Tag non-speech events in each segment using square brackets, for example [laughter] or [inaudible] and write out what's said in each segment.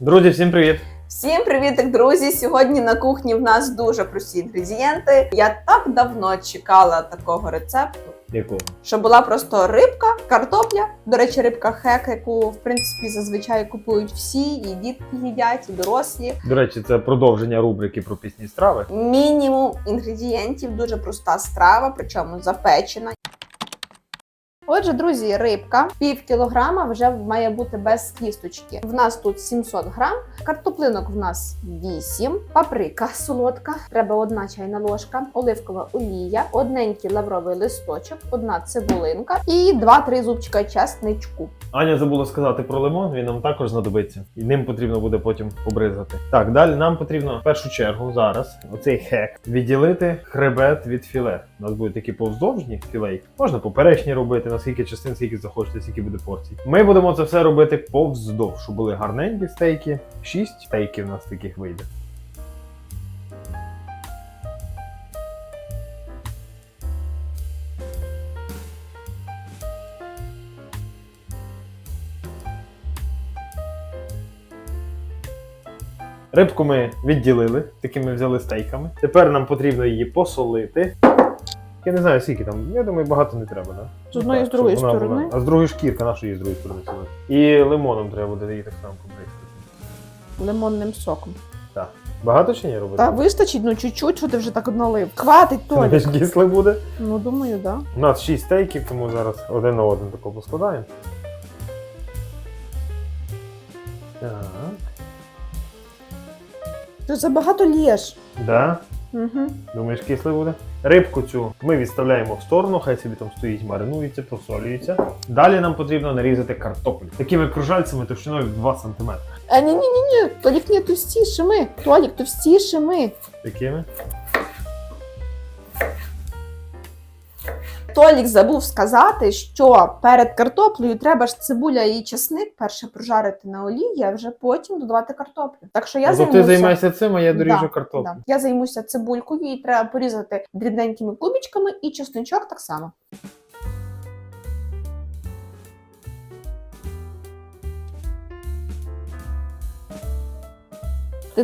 Друзі, всім привіт! Всім привітик, друзі! Сьогодні на кухні в нас дуже прості інгредієнти. Я так давно чекала такого рецепту, Якого? що була просто рибка, картопля. До речі, рибка хек, яку в принципі зазвичай купують всі, і дітки їдять, і дорослі. До речі, це продовження рубрики про пісні страви. Мінімум інгредієнтів, дуже проста страва, причому запечена. Отже, друзі, рибка пів кілограма вже має бути без кісточки. В нас тут 700 грам, картоплинок в нас 8, паприка солодка, треба одна чайна ложка, оливкова олія, одненький лавровий листочок, одна цибулинка і 2-3 зубчика чесничку. Аня забула сказати про лимон, він нам також знадобиться, і ним потрібно буде потім побризати. Так, далі нам потрібно в першу чергу зараз оцей хек відділити хребет від філе. У нас будуть такі повздовжні філейки. Можна поперечні робити, наскільки частин, скільки захочете, скільки буде порцій. Ми будемо це все робити повздовж, щоб були гарненькі стейки. Шість стейків у нас таких вийде. Рибку ми відділили, такими взяли стейками. Тепер нам потрібно її посолити. Я не знаю, скільки там. Я думаю, багато не треба, да? З одної, Так, з другої щоб вона сторони. була- А з другої шкірка, на що її з другої сторони солити? І лимоном треба буде її так само побризкати. Лимонним соком. Так. Багато чи ні робити? Та вистачить, ну чуть-чуть, що ти вже так налив. Хватить, Толік. ж кисле буде. Ну думаю, да. У нас 6 стейків, тому зараз один на один тако поскладаємо. Так. Ти забагато лєш. Да. Угу. Думаєш, кисле буде? Рибку цю ми відставляємо в сторону, хай собі там стоїть, маринується, посолюється. Далі нам потрібно нарізати картоплю. Такими кружальцями товщиною 2 см. А ні, ні, ні, ні, Толік, ні, товстішими. Толік, товстішими. Такими. Толік забув сказати, що перед картоплею треба ж цибуля і чесник перше прожарити на олії, а вже потім додавати картоплю. Так що я а займуся... ти займаєшся цим, а я доріжу Да, картоплю. Да. Я займуся цибулькою, її треба порізати дрібненькими кубічками і чесничок так само.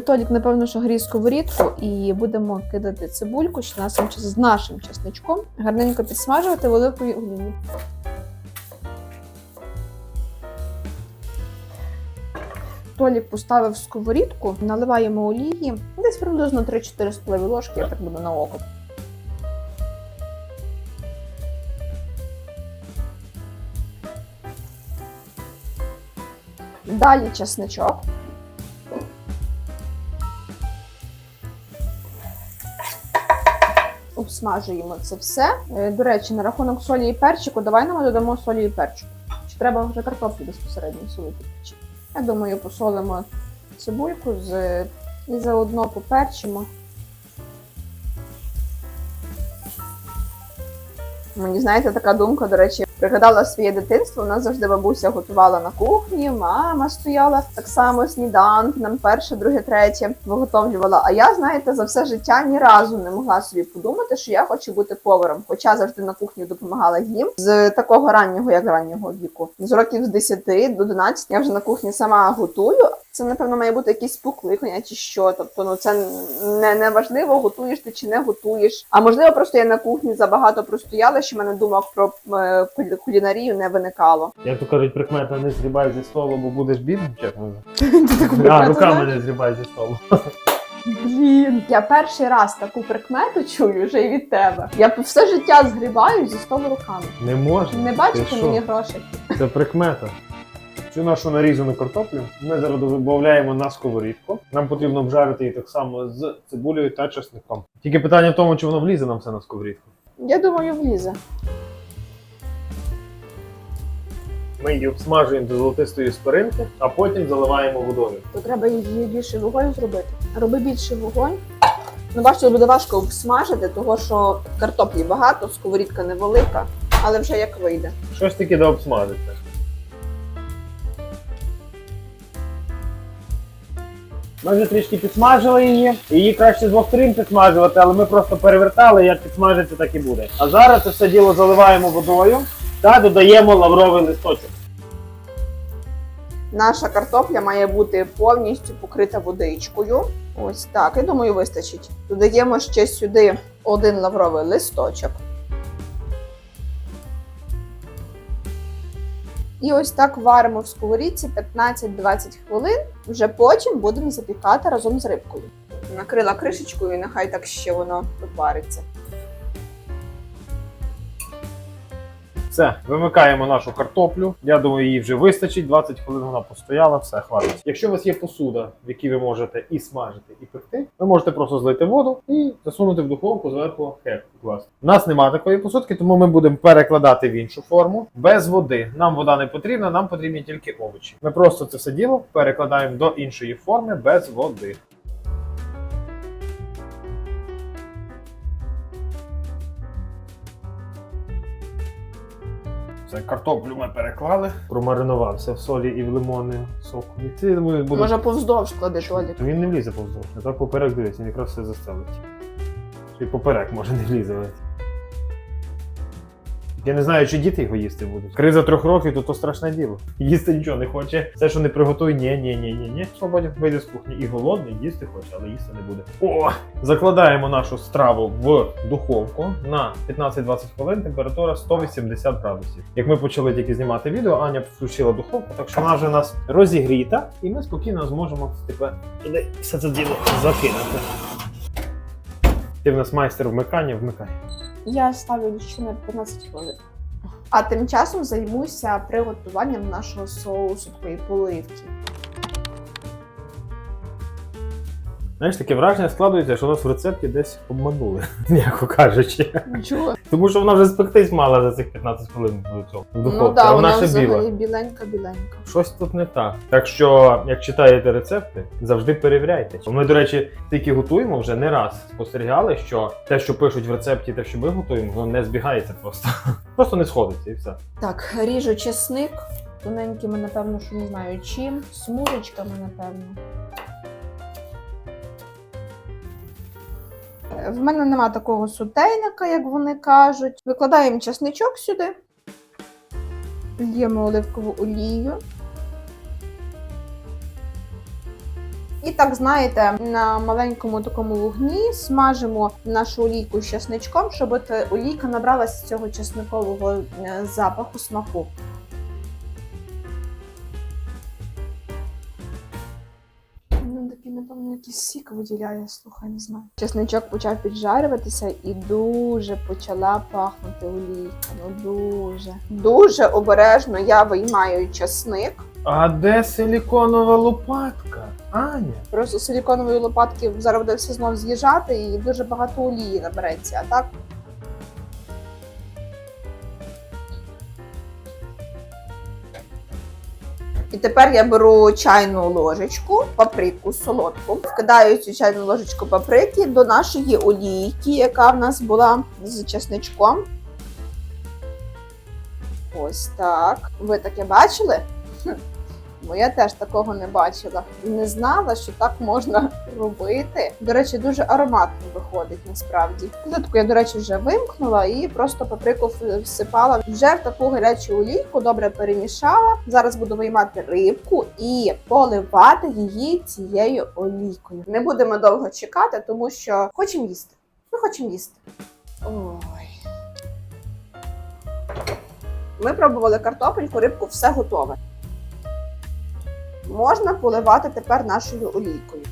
Толік, напевно, що грій сковорідку і будемо кидати цибульку з нашим, з нашим чесничком, гарненько підсмажувати великою олії. Толік поставив сковорідку, наливаємо олії, десь приблизно 3-4 столові ложки, я так буду на око. Далі чесничок. Обсмажуємо це все. Е, До речі, на рахунок солі і перчику, давай нам додамо солі і перчику. Чи треба вже картоплю безпосередньо солити? Я думаю, посолимо цибульку з... і заодно поперчимо. Мені знаєте, така думка, до речі, пригадала своє дитинство. У нас завжди бабуся готувала на кухні, мама стояла так само сніданки, нам перше, друге, третє виготовлювала. А я, знаєте, за все життя ні разу не могла собі подумати, що я хочу бути поваром. Хоча завжди на кухні допомагала їм з такого раннього, як раннього віку. З років з 10 до 11 я вже на кухні сама готую. Це, напевно, має бути якісь покликання чи що. Тобто, ну це не, не важливо, готуєш ти чи не готуєш. А можливо, просто я на кухні забагато простояла, що в мене думок про е, кулінарію не виникало. Як то кажуть, прикмета не зрібай зі столу, бо будеш бідним, [laughs] таку А, руками не зрібай зі столу. Блін, я перший раз таку прикмету чую вже і від тебе. Я все життя згрібаю зі столу руками. Не можна. Не бачите мені грошей? Це прикмета. Цю нашу нарізану картоплю ми зараз додаємо на сковорідку. Нам потрібно обжарити її так само з цибулею та чесником. Тільки питання в тому, чи воно влізе нам все на сковорідку. Я думаю, влізе. Ми її обсмажуємо до золотистої спиринки, а потім заливаємо водою. То треба її більше вогонь зробити. Роби більше вогонь. Ну, бачите, буде важко обсмажити, того що картоплі багато, сковорідка невелика, але вже як вийде. Щось таке да обсмажиться. Ми вже трішки підсмажили її. Її краще з двох сторін підсмажувати, але ми просто перевертали, як підсмажиться, так і буде. А зараз це все діло заливаємо водою та додаємо лавровий листочок. Наша картопля має бути повністю покрита водичкою. Ось так. Я думаю, вистачить. Додаємо ще сюди один лавровий листочок. І ось так варимо в сковорідці 15-20 хвилин. Вже потім будемо запікати разом з рибкою. Накрила кришечкою, і нехай так ще воно вариться. Все, вимикаємо нашу картоплю. Я думаю, її вже вистачить. 20 хвилин вона постояла, все хватить. Якщо у вас є посуда, в якій ви можете і смажити, і пекти, ви можете просто злити воду і засунути в духовку зверху хек. Клас. У нас немає такої посудки, тому ми будемо перекладати в іншу форму без води. Нам вода не потрібна, нам потрібні тільки овочі. Ми просто це все діло перекладаємо до іншої форми без води. Це картоплю ми переклали, промаринувався в солі і в лимони соку. І це, думаю, буде... Може повздовж кладеш Толік. Він не влізе повздовж. А так поперек дивиться, він якраз все застелить. І поперек може не влізе. Я не знаю, чи діти його їсти будуть. Криза трьох років, то то страшне діло. Їсти нічого не хоче. Все, що не приготуй, ні, ні, ні, ні, ні. Свободін вийде з кухні і голодний, їсти хоче, але їсти не буде. О! Закладаємо нашу страву в духовку на 15-20 хвилин, температура 180 градусів. Як ми почали тільки знімати відео, Аня включила духовку, так що вона вже у нас розігріта, і ми спокійно зможемо тепер туди все це діло закинути. Ти в нас майстер вмикання, вмикай. Я ставлю ще на 15 хвилин. А тим часом займуся приготуванням нашого соусу такої поливки. Знаєш, таке враження складується, що нас в рецепті десь обманули, [laughs] м'яко кажучи. Нічого. Тому що вона вже спектись мала за цих 15 хвилин в цьому в духовці, Ну да, а вона, вона ще біла. біленька-біленька. Щось тут не так. Так що, як читаєте рецепти, завжди перевіряйте. Ми, до речі, тільки готуємо вже не раз спостерігали, що те, що пишуть в рецепті, те, що ми готуємо, воно не збігається просто. [laughs] Просто не сходиться і все. Так, ріжу чесник. Тоненькими, напевно, що не знаю чим. Смужечками, напевно. В мене нема такого сутейника, як вони кажуть. Викладаємо чесничок сюди. Л'ємо оливкову олію. І так, знаєте, на маленькому такому вогні смажимо нашу олійку з чесничком, щоб олійка набралася цього чесникового е, запаху смаку. Напевно, якийсь сік виділяє, слухай, не знаю. Чесничок почав піджарюватися і дуже почала пахнути олійка. Ну дуже. Дуже обережно я виймаю чесник. А де силіконова лопатка? Аня? Просто силіконової лопатки зараз буде все знов з'їжджати і дуже багато олії набереться. А так І тепер я беру чайну ложечку, паприку солодку, вкидаю цю чайну ложечку паприки до нашої олійки, яка в нас була з чесничком. Ось так. Ви таке бачили? Бо я теж такого не бачила. Не знала, що так можна робити. До речі, дуже ароматно виходить насправді. Плитку я, до речі, вже вимкнула і просто паприку всипала вже в таку гарячу олійку, добре перемішала. Зараз буду виймати рибку і поливати її цією олійкою. Не будемо довго чекати, тому що хочемо їсти. Ми хочемо їсти. Ой. Ми пробували картопельку, рибку, все готове. Можна поливати тепер нашою олійкою.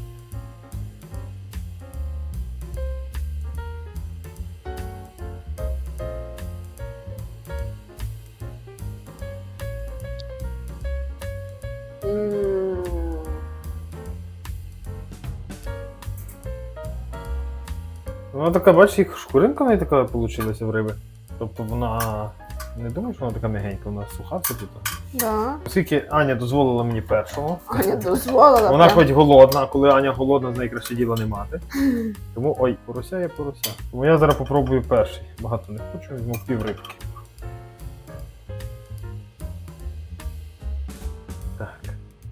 Вона така, бачиш, їх шкуринка в неї така вийшла в риби. Тобто вона. Не думаю, що вона така м'ягенька, вона суха все тут. Да. Оскільки Аня дозволила мені першому. Аня дозволила. Вона прям. хоч голодна, а коли Аня голодна, з неї краще діла не мати. [laughs] Тому ой, порося є порося. Тому я зараз попробую перший. Багато не хочу, візьму пів рибки. Так.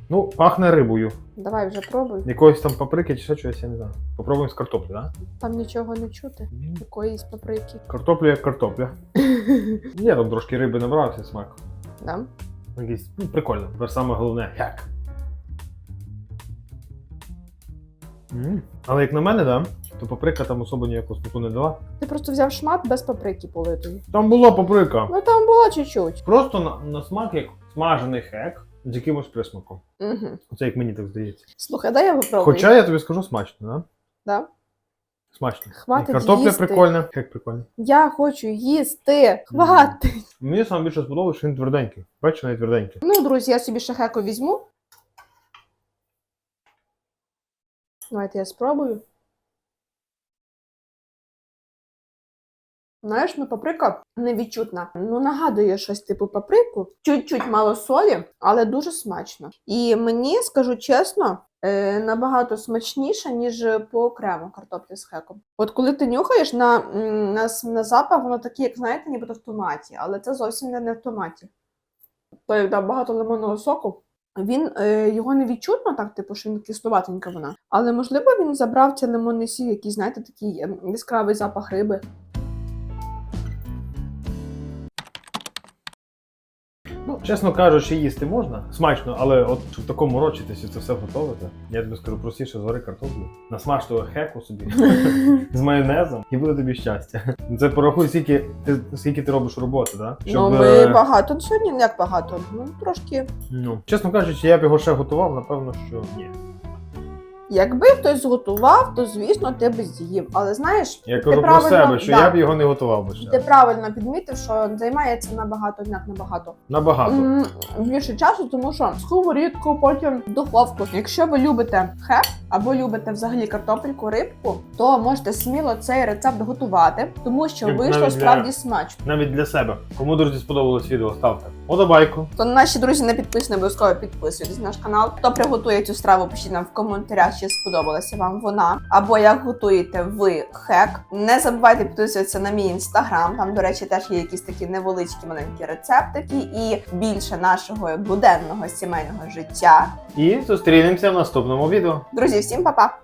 Ну, пахне рибою. Давай вже пробуй. Якоїсь там паприки чи ще чогось, я не знаю. Попробуємо з картоплі, так? Там нічого не чути. Якоїсь паприки. Картопля як картопля. [laughs] Я там трошки риби набрався смак. Да? Якийсь ну, прикольно. Тепер саме головне хек. М. Але як на мене, да, то паприка там особо ніякого смаку не дала. Ти просто взяв шмат без паприки политої. Там була паприка. Ну там було чуть-чуть. Просто на, на смак як смажений хек з якимось присмаком. Угу. Оце як мені так здається. Слухай, дай я попробую. Хоча я тобі скажу смачно, да? Да? Смачно. Хватить І картопля їсти. прикольна, хек прикольний. Я хочу їсти. Хватить. Мені саме більше сподобалося, що він тверденький. Бачиш, навіть тверденький. Ну, друзі, я собі ще хеку візьму. Давайте я спробую. Знаєш, ну паприка невідчутна. Ну, нагадує щось типу паприку. Чуть-чуть мало солі, але дуже смачно. І мені, скажу чесно, набагато смачніше, ніж по окремо картоплі з хеком. От коли ти нюхаєш на, на, на запах, воно таке, як знаєте, нібито в томаті, але це зовсім не, в томаті. То як там багато лимонного соку. Він е, його не відчутно, так, типу, що він кисловатенька вона. Але можливо він забрав цей лимонний сік, який, знаєте, такий ем, яскравий запах риби. Чесно кажучи, їсти можна. Смачно, але от щоб в такому рочитися це все готувати. Я тобі скажу простіше, звари картоплю, насмаж того хеку собі [laughs] з майонезом, і буде тобі щастя. Це порахуй, скільки ти скільки ти робиш роботи, да? ну, ми е, багато. Сьогодні як багато. Ну, трошки. ну, чесно кажучи, я б його ще готував, напевно, що ні. Якби хтось зготував, то звісно ти б з'їв. Але знаєш, Я кажу про правильно- себе, що да. я б його не готував би ще. ти правильно підмітив, що займається набагато як набагато. Набагато. М, більше часу, тому що сковорідку, потім духовку. Якщо ви любите хеп або любите взагалі картопельку, рибку, то можете сміло цей рецепт готувати, тому що Як вийшло навіть для- справді смачно. Навіть для себе. Кому друзі сподобалось відео, ставте подобайку. То наші друзі не підписані, обов'язково підписуйтесь на наш канал. Хто приготує цю страву, пишіть нам в коментарях, чи сподобалася вам вона, або як готуєте ви хек. Не забувайте підписуватися на мій інстаграм. Там, до речі, теж є якісь такі невеличкі маленькі рецептики і більше нашого буденного сімейного життя. І зустрінемося в наступному відео. Всем всім!